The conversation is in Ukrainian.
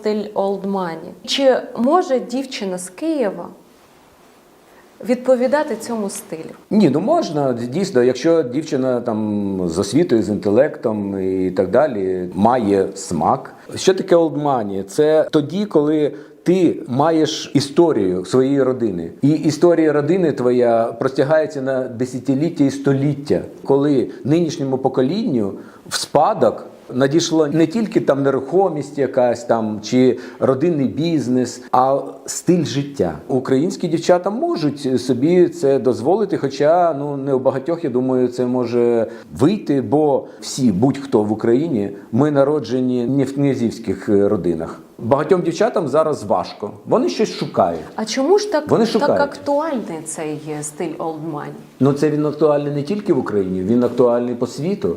стиль Money. Чи може дівчина з Києва відповідати цьому стилю? Ні, ну можна дійсно, якщо дівчина там з освітою, з інтелектом і так далі має смак. Що таке олдмані? Це тоді, коли ти маєш історію своєї родини, і історія родини твоя простягається на десятиліття і століття, коли нинішньому поколінню в спадок. Надійшло не тільки там нерухомість, якась там чи родинний бізнес, а стиль життя. Українські дівчата можуть собі це дозволити, хоча ну не у багатьох, я думаю, це може вийти, бо всі, будь-хто в Україні, ми народжені не в князівських родинах. Багатьом дівчатам зараз важко. Вони щось шукають. А чому ж так, Вони так актуальний цей стиль Money? Ну це він актуальний не тільки в Україні, він актуальний по світу.